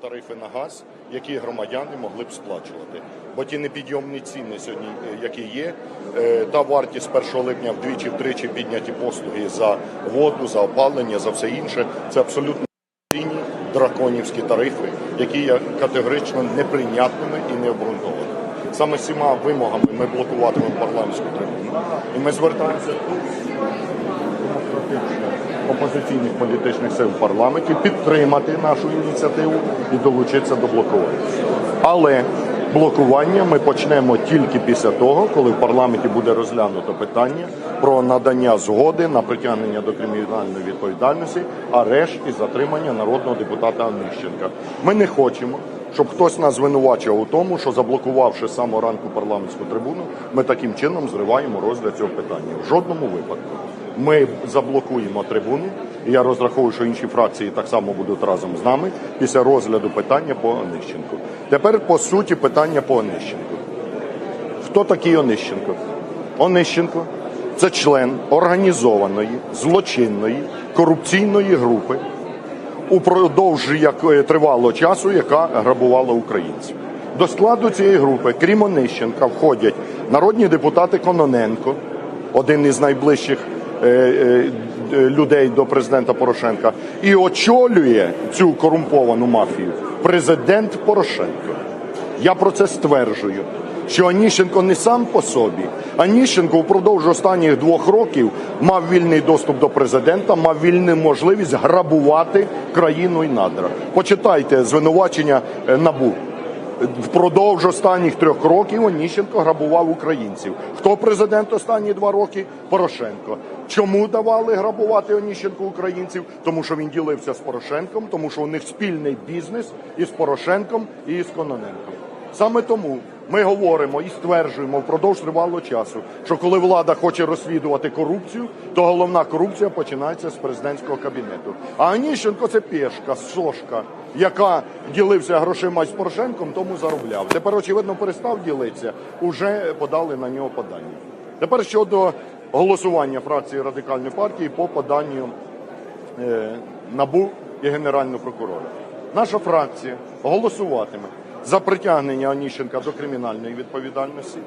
Тарифи на газ, які громадяни могли б сплачувати. Бо ті непідйомні ціни сьогодні, е, які є, е, та вартість 1 липня вдвічі-втричі підняті послуги за воду, за опалення, за все інше, це абсолютно цінні драконівські тарифи, які є категорично неприйнятними і необґрунтованими. Саме з цими вимогами ми блокуватимемо парламентську трибуну. І ми звертаємося опозиційних політичних сил в парламенті підтримати нашу ініціативу і долучитися до блокування. Але блокування ми почнемо тільки після того, коли в парламенті буде розглянуто питання про надання згоди на притягнення до кримінальної відповідальності, арешт і затримання народного депутата Онищенка. Ми не хочемо. Щоб хтось нас звинувачував у тому, що заблокувавши самого ранку парламентську трибуну, ми таким чином зриваємо розгляд цього питання. В жодному випадку ми заблокуємо трибуну. І я розраховую, що інші фракції так само будуть разом з нами після розгляду питання по Онищенку. Тепер по суті питання по Онищенку. Хто такий Онищенко? Онищенко це член організованої, злочинної, корупційної групи, упродовж якої тривалого часу, яка грабувала українців. До складу цієї групи, крім Онищенка, входять народні депутати Кононенко, один із найближчих е, е, е, людей до президента Порошенка, і очолює цю корумповану мафію президент Порошенко. Я про це стверджую. Що Аніщенко не сам по собі. Аніщенко впродовж останніх двох років мав вільний доступ до президента, мав вільну можливість грабувати країну і надра. Почитайте звинувачення е, набу. Впродовж останніх трьох років Оніщенко грабував українців. Хто президент останні два роки? Порошенко. Чому давали грабувати Оніщенко українців? Тому що він ділився з Порошенком, тому що у них спільний бізнес із Порошенком і з Кононенком. Саме тому ми говоримо і стверджуємо впродовж тривалого часу, що коли влада хоче розслідувати корупцію, то головна корупція починається з президентського кабінету. А Аніщенко це пешка, сошка, яка ділився грошима з Порошенком, тому заробляв. Тепер, очевидно, перестав ділитися, уже подали на нього подання. Тепер щодо голосування фракції радикальної партії по поданню е, НАБУ і Генерального прокурора. Наша фракція голосуватиме за притягнення Оніщенка до кримінальної відповідальності,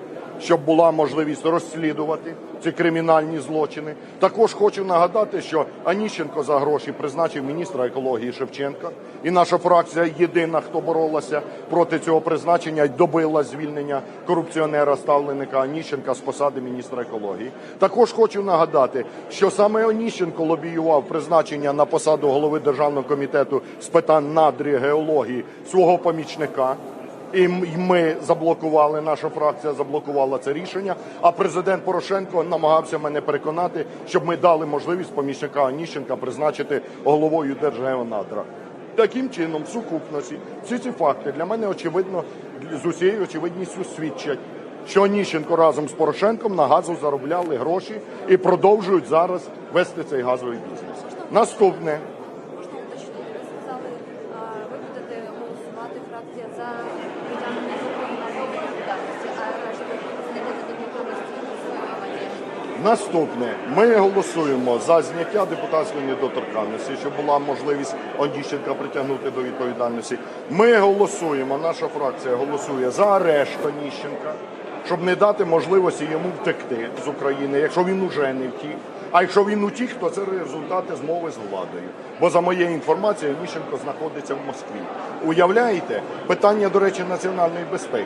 щоб була можливість розслідувати ці кримінальні злочини. Також хочу нагадати, що Аніщенко за гроші призначив міністра екології Шевченка, і наша фракція єдина, хто боролася проти цього призначення і добила звільнення корупціонера ставленика Аніщенка з посади міністра екології. Також хочу нагадати, що саме Оніщенко лобіював призначення на посаду голови державного комітету з питань надрі геології свого помічника. І ми заблокували, наша фракція заблокувала це рішення. А президент Порошенко намагався мене переконати, щоб ми дали можливість помічника Оніщенка призначити головою Держгеонадра. Таким чином, в сукупності, всі ці факти для мене очевидно з усією очевидністю свідчать, що Оніщенко разом з Порошенком на газу заробляли гроші і продовжують зараз вести цей газовий бізнес. Наступне. Можна уточнити, ви сказали, а, ви будете голосувати фракція за притягнення до кримінальної відповідальності, а решта знайдете такі комісії Наступне, ми голосуємо за зняття депутатської недоторканності, щоб була можливість Оніщенка притягнути до відповідальності. Ми голосуємо, наша фракція голосує за арешт Оніщенка, щоб не дати можливості йому втекти з України, якщо він уже не втік. А якщо він утік, то це результати змови з владою. Бо за моєю інформацією, Оніщенко знаходиться в Москві. Уявляєте, питання, до речі, національної безпеки.